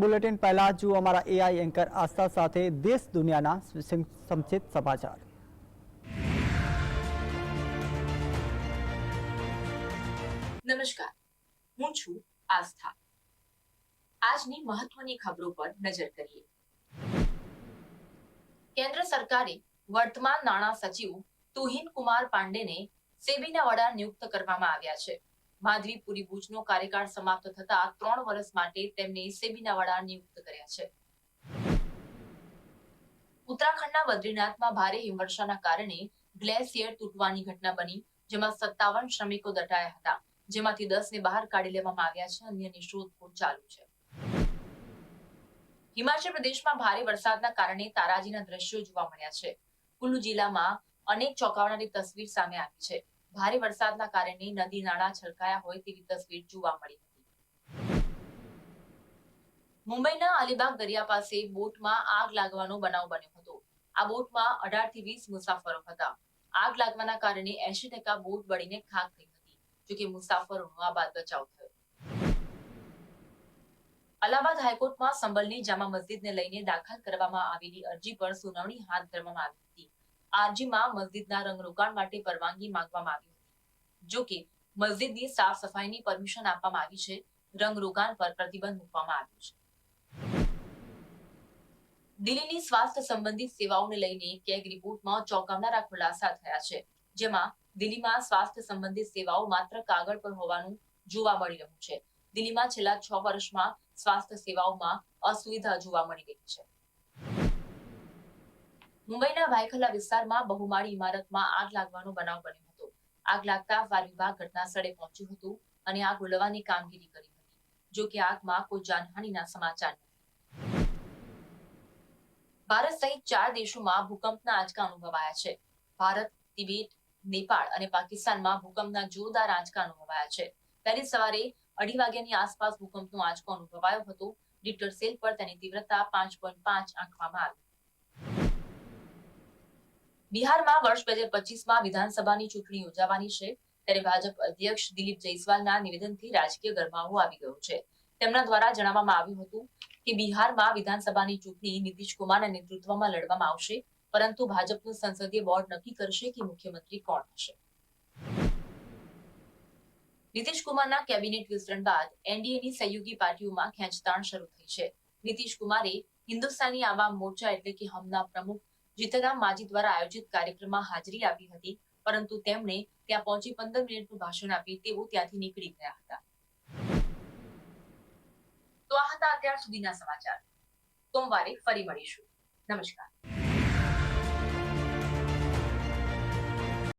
Bulletin પહેલા જુઓ અમારા એઆઈ એન્કર આસ્થા સાથે દેશ દુનિયાના સંક્ષિપ્ત સમાચાર. નમસ્કાર. હું છું આસ્થા. આજની મહત્વની ખબરો પર નજર કરીએ. કેન્દ્ર સરકારે વર્તમાન નાણાં સચિવ તુહિન કુમાર પાંડેને સેબીના વડા નિયુક્ત કરવામાં આવ્યા છે. માધવીપુરી ભુજનો કાર્યકાળ સમાપ્ત થતા ત્રણ વર્ષ માટે તેમને સેબીના વડા નિયુક્ત કર્યા છે. ઉત્તરાખંડના બદ્રીનાથમાં ભારે હિમવર્ષાના કારણે ગ્લેશિયર તૂટવાની ઘટના બની, જેમાં સત્તાવન શ્રમિકો દટાયા હતા, જેમાંથી દસ ને બહાર કાઢી લેવામાં આવ્યા છે, અન્યની શોધખોળ ચાલુ છે. હિમાચલ પ્રદેશમાં ભારે વરસાદના કારણે તારાજીના દ્રશ્યો જોવા મળ્યા છે. કુલ્લુ જિલ્લામાં અનેક ચોંકાવનારી તસવીર સામે આવી છે. ભારે વરસાદના કારણે નદી, નાળા છલકાયા હોય તેવી તસવીર જોવા મળી હતી. મુંબઈના અલીબાગ દરિયા પાસે બોટમાં આગ લાગવાનો બનાવ બન્યો હતો. આ બોટમાં અઢારથી વીસ મુસાફરો હતા. આગ લાગવાના કારણે એસી ટકા બોટ બળીને ખાક થઈ હતી જોકે મુસાફરોનો આ બાદ બચાવ થયો. અલ્હાબાદ હાઈકોર્ટમાં સંબલની જામા મસ્જિદને લઈને દાખલ કરવામાં આવેલી અરજી પર સુનાવણી હાથ ધરવામાં આવી હતી. આ અરજીમાં મસ્જિદના રંગરોગાણ માટે પરવાનગી માંગવામાં આવી. જો કે, મસ્જિદની સાફ સફાઈની પરમિશન આપવામાં આવી છે. રંગરોગાણ પર પ્રતિબંધ મૂકવામાં આવ્યો છે. દિલ્હીની સ્વાસ્થ્ય સંબંધિત સેવાઓને લઈને કેગ રિપોર્ટમાં ચોંકાવનારા ખુલાસા થયા છે. જેમાં દિલ્હીમાં સ્વાસ્થ્ય સંબંધિત સેવાઓ માત્ર કાગળ પર હોવાનું જોવા મળી રહ્યું છે. દિલ્હીમાં છેલ્લા છ વર્ષમાં સ્વાસ્થ્ય સેવાઓમાં અસુવિધા જોવા મળી રહી છે. મુંબઈના વાયખલા વિસ્તારમાં બહુમાળી ઇમારતમાં આગ લાગવાનો બનાવ બન્યો હતો. આગ લાગતા ફાયર વિભાગ ઘટના સ્થળે પહોંચ્યું હતું અને આગ ઓલવવાની કામગીરી કરી હતી. જો કે આગમાં કોઈ જાનહાનિના સમાચાર નથી. ભારત સહિત ચાર દેશોમાં ભૂકંપના આંચકા અનુભવાયા છે. ભારત, તિબેટ, નેપાળ અને પાકિસ્તાનમાં ભૂકંપના જોરદાર આંચકા અનુભવાયા છે. પહેલી સવારે અઢી વાગ્યાની આસપાસ ભૂકંપનો આંચકો અનુભવાયો હતો. રિક્ટર સેલ પર તેની તીવ્રતા પાંચ પોઈન્ટ પાંચ આંકવામાં આવી. બિહારમાં વર્ષ બે હજાર પચીસમાં વિધાનસભાની ચૂંટણી યોજાવાની છે, ત્યારે ભાજપ અધ્યક્ષ દિલીપ જયસ્વાલના નિવેદનથી રાજકીય ગરમાવો આવી ગયો છે. તેમના દ્વારા જણાવવામાં આવ્યું હતું કે બિહારમાં વિધાનસભાની ચૂંટણી નીતિશ કુમારના નેતૃત્વમાં લડવામાં આવશે, પરંતુ ભાજપનું સંસદીય બોર્ડ નક્કી કરશે કે મુખ્યમંત્રી કોણ હશે. નીતિશ કુમારના કેબિનેટ વિસ્તરણ બાદ એનડીએની સહયોગી પાર્ટીઓમાં ખેંચતાણ શરૂ થઈ છે. નીતિશ કુમારે હિન્દુસ્તાની આવામ મોરચા એટલે કે હમના પ્રમુખ જીતરામ માજી દ્વારા આયોજિત કાર્યક્રમમાં હાજરી આપી હતી, પરંતુ તેમણે ત્યાં પહોંચી પંદર મિનિટનું ભાષણ આપી તેઓ ત્યાંથી નીકળી ગયા હતા. તો આ હતા અત્યાર સુધીના સમાચાર. સોમવારે ફરી મળીશું. નમસ્કાર.